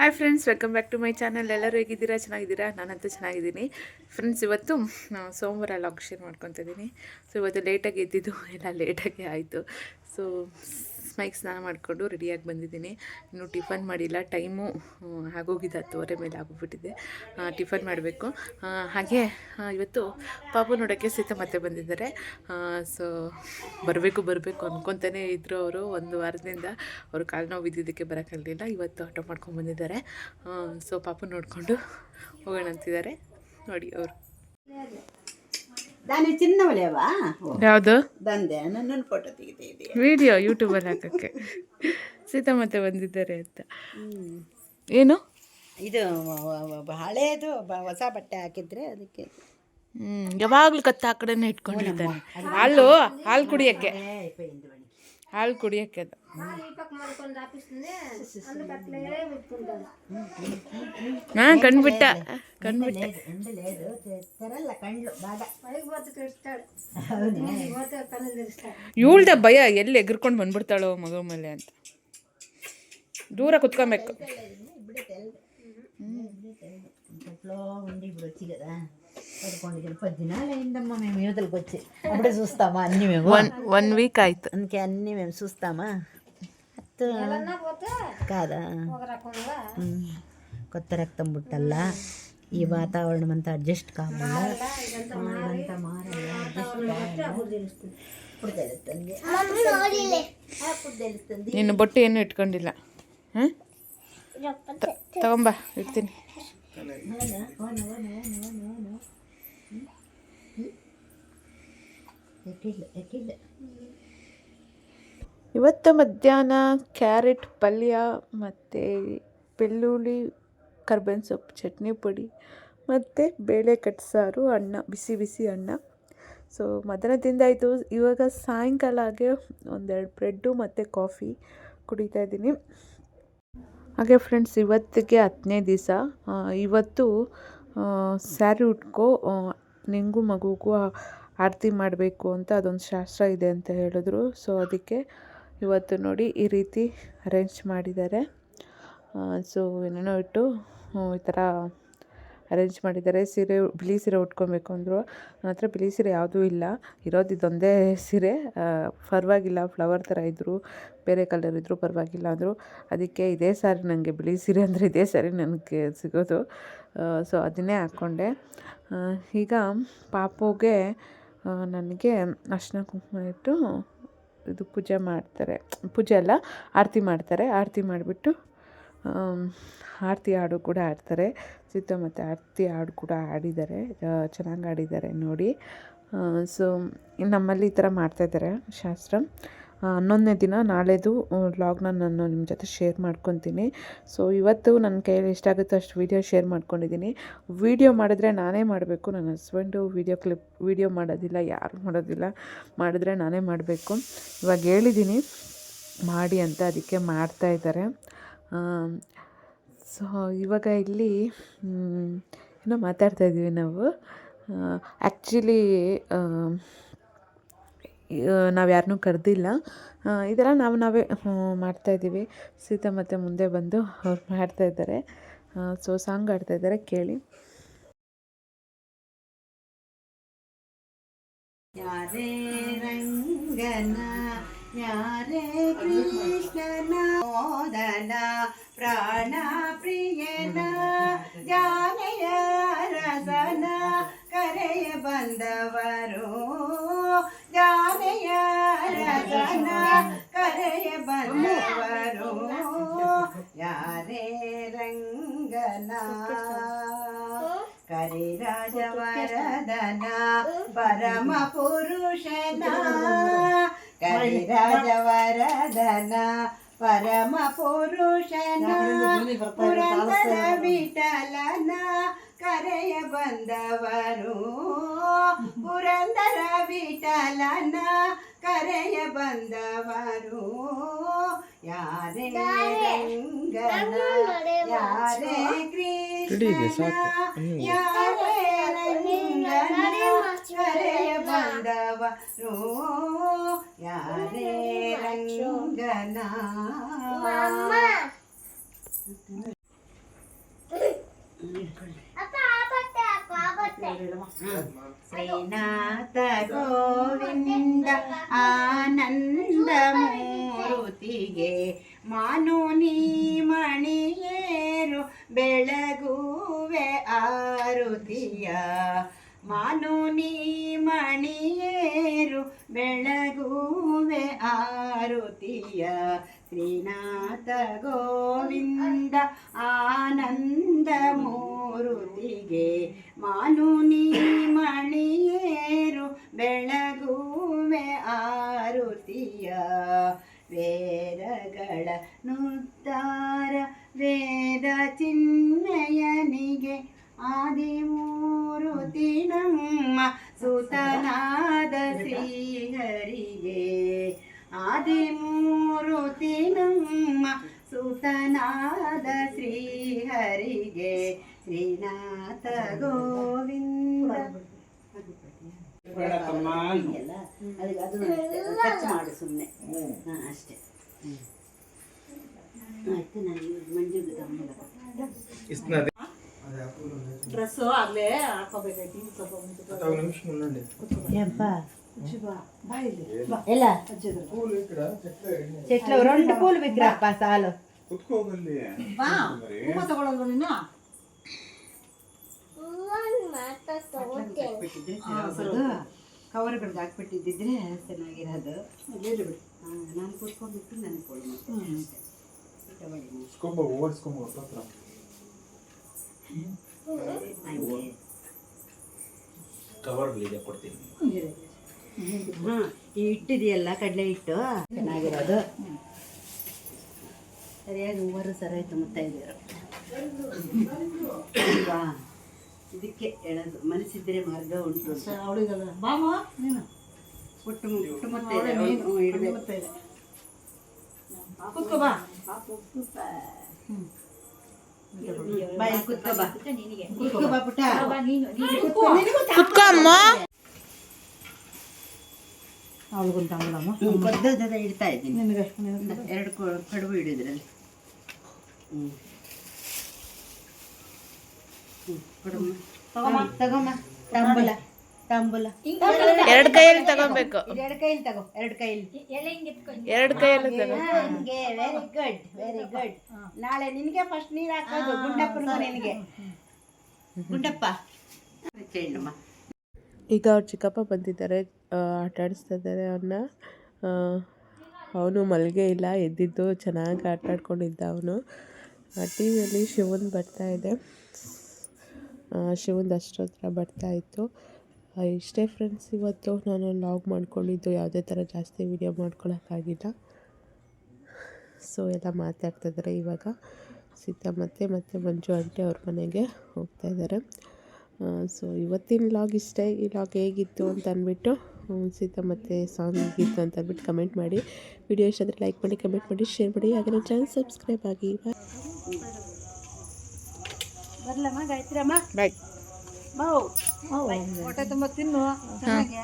Hi friends welcome back to my channel ಎಲ್ಲರೂ ಹೇಗಿದ್ದೀರಾ? ಚೆನ್ನಾಗಿದ್ದೀರಾ? ನಾನಂತೂ ಚೆನ್ನಾಗಿದ್ದೀನಿ. ಫ್ರೆಂಡ್ಸ್ ಇವತ್ತು ಸೋಮವಾರ ಲಾಗ್ ಶೇರ್ ಮಾಡ್ಕೊತಿದ್ದೀನಿ ಸೊ ಇವತ್ತು ಲೇಟಾಗಿ ಇದ್ದಿದ್ದು ಎಲ್ಲ ಲೇಟಾಗಿ ಆಯಿತು. ಸೊ ಸ್ಮೈಕ್ ಸ್ನಾನ ಮಾಡಿಕೊಂಡು ರೆಡಿಯಾಗಿ ಬಂದಿದ್ದೀನಿ. ಇನ್ನು ಟಿಫನ್ ಮಾಡಿಲ್ಲ. ಟೈಮು ಆಗೋಗಿದೆ. ಹತ್ತುವರೆ ಮೇಲೆ ಆಗೋಗ್ಬಿಟ್ಟಿದೆ. ಟಿಫನ್ ಮಾಡಬೇಕು. ಹಾಗೆ ಇವತ್ತು ಪಾಪು ನೋಡೋಕ್ಕೆ ಸೀತ ಮತ್ತೆ ಬಂದಿದ್ದಾರೆ ಸೊ, ಬರಬೇಕು ಬರಬೇಕು ಅಂದ್ಕೊತಾನೆ ಇದ್ದರು ಅವರು. ಒಂದು ವಾರದಿಂದ ಅವರು ಕಾಲು ನೋವು ಬಿದ್ದಿದ್ದಕ್ಕೆ ಬರೋಕ್ಕಾಗಲಿಲ್ಲ ಇವತ್ತು ಆಟೋ ಮಾಡ್ಕೊಂಡು ಬಂದಿದ್ದಾರೆ. ಸೊ, ಪಾಪು ನೋಡಿಕೊಂಡು ಹೋಗೋಣ ಅಂತಿದ್ದಾರೆ ನೋಡಿ ಅವರು. ನಾನು ಚಿನ್ನ ಒಲೆಯವಾ? ಯಾವುದು? ದಂದೆ ನನ್ನ ಫೋಟೋ ತೆಗಿತಿದ್ದೀಯ ವಿಡಿಯೋ ಯೂಟ್ಯೂಬಲ್ಲಿ ಹಾಕಕ್ಕೆ. ಸೀತಾ ಮತ್ತೆ ಬಂದಿದ್ದಾರೆ ಅಂತ. ಏನು? ಇದು ಹಳೇದು ಹೊಸ ಬಟ್ಟೆ ಹಾಕಿದ್ರೆ ಅದಕ್ಕೆ. ಹ್ಞೂ ಯಾವಾಗಲೂ ಕತ್ತ ಆ ಕಡೆನೇ ಇಟ್ಕೊಂಡಿದ್ದಾನೆ ಹಾಲು ಹಾಲು ಕುಡಿಯಕ್ಕೆ. ಹಾಲು ಕುಡಿಯೋಕ್ಕೆ ಅದು. ಹಾಂ ಕಣ್ಬಿಟ್ಟ ಕಣ್ಬಿಟ್ಟ. ಇವಳ್ದ ಭಯ, ಎಲ್ಲಿ ಎಗರ್ಕೊಂಡು ಬಂದ್ಬಿಡ್ತಾಳೋ ಮಗು ಮೇಲೆ ಅಂತ. ದೂರ ಕುತ್ಕೊಬೇಕು. ఇప్పుడే తెల్లదు ఇప్పుడే తెల్లదు ఇంట్లో ఉండి ఇప్పుడు వచ్చి కదా పదకొండు పద్దినాలు అయిందమ్మా మేము యువతలకు వచ్చి అప్పుడే చూస్తామా అన్ని మేము ಒನ್ ಒನ್ ವೀಕ್ ಆಯ್ತು అందుకే అన్ని మేము చూస్తామా అత్త కాదా ఉమ్. కొత్త రక్తం పుట్టల్లా ఈ వాతావరణం అంతా అడ్జస్ట్ కావాలా ఇదంతా మారాలా adjust కావాలా? ఇప్పుడు తెలుస్తుంది అప్పుడు తెలుస్తుంది ನೀನು ಬೊಟ್ಟೆ ಏನು ಇಟ್ಕೊಂಡಿಲ್ಲ ಹಾಂ ತಗೊಂಬ ಇಡ್ತೀನಿ ಇವತ್ತು ಮಧ್ಯಾಹ್ನ ಕ್ಯಾರೆಟ್ ಪಲ್ಯ ಮತ್ತು ಬೆಳ್ಳುಳ್ಳಿ, ಕರ್ಬೇವಿನ ಸೊಪ್ಪು, ಚಟ್ನಿ ಪುಡಿ ಮತ್ತು ಬೇಳೆ ಕಟ್ಸಾರು ಅನ್ನ, ಬಿಸಿ ಬಿಸಿ ಅನ್ನ. ಸೊ ಮಧ್ಯಾಹ್ನದಿಂದ ಇದು ಇವಾಗ ಸಾಯಂಕಾಲ ಹಾಗೆ ಒಂದೆರಡು ಬ್ರೆಡ್ಡು ಮತ್ತು ಕಾಫಿ ಕುಡಿತಾ ಇದ್ದೀನಿ. ಹಾಗೆ ಫ್ರೆಂಡ್ಸ್ ಇವತ್ತಿಗೆ ಹತ್ತನೇ ದಿವಸ. ಇವತ್ತು ಸ್ಯಾರಿ ಉಟ್ಕೋ ನಿಂಗು ಮಗುಗೂ ಆರತಿ ಮಾಡಬೇಕು ಅಂತ ಅದೊಂದು ಶಾಸ್ತ್ರ ಇದೆ ಅಂತ ಹೇಳಿದ್ರು. ಸೊ ಅದಕ್ಕೆ ಇವತ್ತು ನೋಡಿ ಈ ರೀತಿ ಅರೇಂಜ್ ಮಾಡಿದ್ದಾರೆ. ಸೊ ಏನೇನೋ ಇಟ್ಟು ಈ ಥರ ಅರೇಂಜ್ ಮಾಡಿದ್ದಾರೆ. ಸೀರೆ, ಬಿಳಿ ಸೀರೆ ಉಟ್ಕೊಬೇಕು ಅಂದರು. ನನ್ನ ಹತ್ರ ಬಿಳಿ ಸೀರೆ ಯಾವುದೂ ಇಲ್ಲ. ಇರೋದು ಇದೊಂದೇ ಸೀರೆ. ಪರವಾಗಿಲ್ಲ ಫ್ಲವರ್ ಥರ ಇದ್ದರು ಬೇರೆ ಕಲರ್ ಇದ್ದರೂ ಪರವಾಗಿಲ್ಲ ಅಂದರು. ಅದಕ್ಕೆ ಇದೇ ಸಾರಿ ನನಗೆ ಬಿಳಿ ಸೀರೆ ಅಂದರೆ ಇದೇ ಸಾರಿ ನನಗೆ ಸಿಗೋದು. ಸೊ ಅದನ್ನೇ ಹಾಕ್ಕೊಂಡೆ ಈಗ ಪಾಪುಗೆ ನನಗೆ ಅರ್ಶಿನ ಕುಂಕುಮ ಇಟ್ಟು ಇದು ಪೂಜೆ ಮಾಡ್ತಾರೆ. ಪೂಜೆ ಅಲ್ಲ, ಆರತಿ ಮಾಡ್ತಾರೆ. ಆರತಿ ಮಾಡಿಬಿಟ್ಟು ಆರತಿ ಹಾಡು ಕೂಡ ಆಡ್ತಾರೆ ಸಿದ್ಧ ಮತ್ತು ಆರತಿ ಹಾಡು ಕೂಡ ಆಡಿದ್ದಾರೆ ಚೆನ್ನಾಗಿ ಆಡಿದ್ದಾರೆ ನೋಡಿ. ಸೊ ನಮ್ಮಲ್ಲಿ ಈ ಥರ ಮಾಡ್ತಾಯಿದ್ದಾರೆ ಶಾಸ್ತ್ರ. ಹನ್ನೊಂದನೇ ದಿನ ನಾಳೆದು ವ್ಲಾಗ್ನ ನಾನು ನಿಮ್ಮ ಜೊತೆ ಶೇರ್ ಮಾಡ್ಕೊತೀನಿ. ಸೊ ಇವತ್ತು ನನ್ನ ಕೈಯಲ್ಲಿ ಎಷ್ಟಾಗುತ್ತೋ ಅಷ್ಟು ವೀಡಿಯೋ ಶೇರ್ ಮಾಡ್ಕೊಂಡಿದ್ದೀನಿ ವೀಡಿಯೋ ಮಾಡಿದ್ರೆ ನಾನೇ ಮಾಡಬೇಕು. ನನ್ನ ಹಸ್ಬೆಂಡು ವೀಡಿಯೋ ಕ್ಲಿಪ್ ವೀಡಿಯೋ ಮಾಡೋದಿಲ್ಲ, ಯಾರು ಮಾಡೋದಿಲ್ಲ. ಮಾಡಿದ್ರೆ ನಾನೇ ಮಾಡಬೇಕು. ಇವಾಗ ಹೇಳಿದ್ದೀನಿ ಮಾಡಿ ಅಂತ ಅದಕ್ಕೆ ಮಾಡ್ತಾ ಇದ್ದಾರೆ. ಸೊ ಇವಾಗ ಇಲ್ಲಿ ಏನೋ ಮಾತಾಡ್ತಾ ಇದ್ದೀವಿ ನಾವು. ಆ್ಯಕ್ಚುಲಿ ನಾವು ಯಾರನ್ನೂ ಕರೆದಿಲ್ಲ. ಇದೆಲ್ಲ ನಾವು ನಾವೇ ಮಾಡ್ತಾಯಿದ್ದೀವಿ ಸೀತಾ ಮತ್ತೆ ಮುಂದೆ ಬಂದು ಅವ್ರು ಮಾಡ್ತಾಯಿದ್ದಾರೆ ಸೊ ಸಾಂಗ್ ಆಡ್ತಾ ಇದ್ದಾರೆ, ಕೇಳಿ. ಯಾರೇ ರಂಗನ ಕೃಷ್ಣನ ಪ್ರಾಣ ಪ್ರಿಯನ ರಸನ, ಕರೆಯ ಬಂದವರು. ಕರಿರಾಜವರದನ ಪರಮ ಪುರುಷನ ಕರಿರಾಜವರದನ ಪರಮ ಪುರುಷನ ಪುರಂದರ ವಿಠಲನ ಕರೆಯ ಬಂದವರು. ಪುರಂದರ ವಿಠಲನ ಕರೆಯ ಬಂದವರು. ಯಾರೇ ರಂಗನ ಯಾರೇ ಕೃಷ್ಣ ಯಾರೇ ರಂಗನ ಕರೆಯ ಬಂದವರು ಯಾರೇ ರಂಗನ ಶ್ರೀನಾಥ ಗೋವಿಂದ ಆನಂದ ಮೂರುತಿಗೆ ಮಾನುನಿ ಬೆಳಗುವೆ ಆರುತಿಯ ಶ್ರೀನಾಥ ಗೋವಿಂದ ಆನಂದ ಮೂರುತಿಗೆ ಮಾನುನಿ ಮಣಿಯೇರು ಬೆಳಗುವೆ ಆರುತಿಯ ವೇದಗಳ ನುತ್ತಾರ ವೇದ ಚಿನ್ಮಯನಿಗೆ ಆದಿಮೂರುತಿ ನಮ್ಮ ಸುತನಾದ ಶ್ರೀಹರಿಗೆ ಆದಿಮೂರುತಿ ನಮ್ಮ ಸುತನಾದ ಶ್ರೀಹರಿಗೆ ಶ್ರೀನಾಥ ಗೋವಿಂದ. ಮಾಡು ಸುಮ್ಮನೆ ಹಾಂ ಅಷ್ಟೇ. ಆಯ್ತು ನಾನು ತಮ್ಮ ಡ್ರೆಸ್ಸು ಆಗ್ಲೇ ಹಾಕೋಬೇಕಾಯ್ತು ಇನ್ನು ಸ್ವಲ್ಪ ಮುಂದೆ ಏನ್ಪ ಎಲ್ಲ చెట్ల రెండు పూలు విగ్రహ చాలు ಬಾ ಹೂವ ತಗೊಳ್ಳೋದು ನೀನು ಕವರ್ಗಳಿಗೆ ಹಾಕ್ಬಿಟ್ಟಿದ್ದಿದ್ರೆ ಚೆನ್ನಾಗಿರೋದು ಹಾ, ನಾನು ಕೂತ್ಕೊಂಡ್ಬಿಟ್ಟು ನನಗೆ ಕೊಡು ಮತ್ತೆ. ಹಂಗೆ. ಕವರ್ಗಳಿದೆ ಕೊಡ್ತೀನಿ ಹಾಂ ಈ ಹಿಟ್ಟಿದೆಯಲ್ಲ ಕಡಲೆ ಹಿಟ್ಟು? ಚೆನ್ನಾಗಿರೋದು. ಸರಿಯಾಗಿ ಮೂವರು ಸರ ಮತ್ತೆ ಇದ್ದೀರ? ಅಲ್ವಾ ಇದಕ್ಕೆ ಹೇಳೋದು. ಮನಸ್ಸಿದ್ರೆ ಮಾರ್ಗ ಉಂಟು. ಅವಳಿಗಲ್ಲ. ಬಾಮ ನೀನು. ಒಟ್ಟು ಒಟ್ಟು ಮತ್ತೆ ಹ್ಞೂ, ಇಡ್ಬೇಕು. ಬಾ ಬಾಯ್ ಕುತ್ಕೋ ಅವಳಿಗೊಂದು ತಗೊಳಮ್ಮ ಇಡ್ತಾ ಇದ್ದೀನಿ ನಿನಗೆ ಎರಡು ಕಡುಬು ಹಿಡಿದ್ರಲ್ಲಿ ಹ್ಞೂ ಕೊಡಮ್ಮ ತಗೊಮ್ಮ ತಗೊಮ್ಮ ತಾಂಬೂಲ. ಎರಡು ಕೈಯಲ್ಲಿ ತಗೋಬೇಕು. ಎರಡು ಕೈಯಲ್ಲಿ ತಗೋ ಎರಡು ಕೈಯಲ್ಲಿ. ಎರಡು ಕೈಯಲ್ಲಿ ತಗೋ. ಹಂಗೆ. ವೆರಿ ಗುಡ್ ವೆರಿ ಗುಡ್ ನಾಳೆ ನಿನಗೆ ಫಸ್ಟ್ ನೀರು ಹಾಕೋದು ಗುಂಡಪ್ಪನಿಗೂ ನಿನಗೆ. ಗುಂಡಪ್ಪ. ಚೆಂಡಮ್ಮ ಈಗ ಅವ್ರ ಚಿಕ್ಕಪ್ಪ ಬಂದಿದ್ದಾರೆ ಆಟ ಆಡಿಸ್ತಾ ಇದ್ದಾರೆ ಅವನ್ನ ಅವನು ಮಲ್ಗೆ ಇಲ್ಲ ಎದ್ದಿದ್ದು ಚೆನ್ನಾಗಿ ಆಟ ಆಡ್ಕೊಂಡಿದ್ದ ಅವನು. ಟಿ ವಿಯಲ್ಲಿ ಶಿವನ್ ಬರ್ತಾ ಇದೆ. ಶಿವನ್ ಅಷ್ಟೋತ್ರ ಬರ್ತಾ ಇತ್ತು. ಇಷ್ಟೇ ಫ್ರೆಂಡ್ಸ್ ಇವತ್ತು ನಾನು ಲಾಗ್ ಮಾಡ್ಕೊಂಡಿದ್ದು ಯಾವುದೇ ಥರ ಜಾಸ್ತಿ ವೀಡಿಯೋ ಮಾಡ್ಕೊಳಕ್ಕಾಗಿಲ್ಲ. ಸೊ ಎಲ್ಲ ಮಾತಾಡ್ತಾ ಇದ್ದಾರೆ ಇವಾಗ. ಸೀತಾ ಮತ್ತೆ ಮತ್ತೆ ಮಂಜು ಆಂಟಿ ಅವ್ರ ಮನೆಗೆ ಹೋಗ್ತಾ ಇದ್ದಾರೆ ಸೊ ಇವತ್ತಿನ ಲಾಗ್ ಇಷ್ಟೇ. ಈ ಲಾಗ್ ಹೇಗಿತ್ತು ಅಂತ ಅಂದ್ಬಿಟ್ಟು ಸೀತಾ ಮತ್ತು ಸಾಂಗ್ ಹೇಗಿತ್ತು ಅಂತ ಅಂದ್ಬಿಟ್ಟು ಕಮೆಂಟ್ ಮಾಡಿ. ವಿಡಿಯೋ ಇಷ್ಟ ಆದರೆ ಲೈಕ್ ಮಾಡಿ ಕಮೆಂಟ್ ಮಾಡಿ ಶೇರ್ ಮಾಡಿ. ಹಾಗೆ ನನ್ನ ಚಾನಲ್ ಸಬ್ಸ್ಕ್ರೈಬ್ ಆಗಿ. ಬರ್ಲಮ್ಮ ಗಾಯತ್ರಿ ಅಮ್ಮ. ಬಾಯ್ ಹೊಟ್ಟೆ ತುಂಬ ತಿನ್ನು. ಚೆನ್ನಾಗಿ.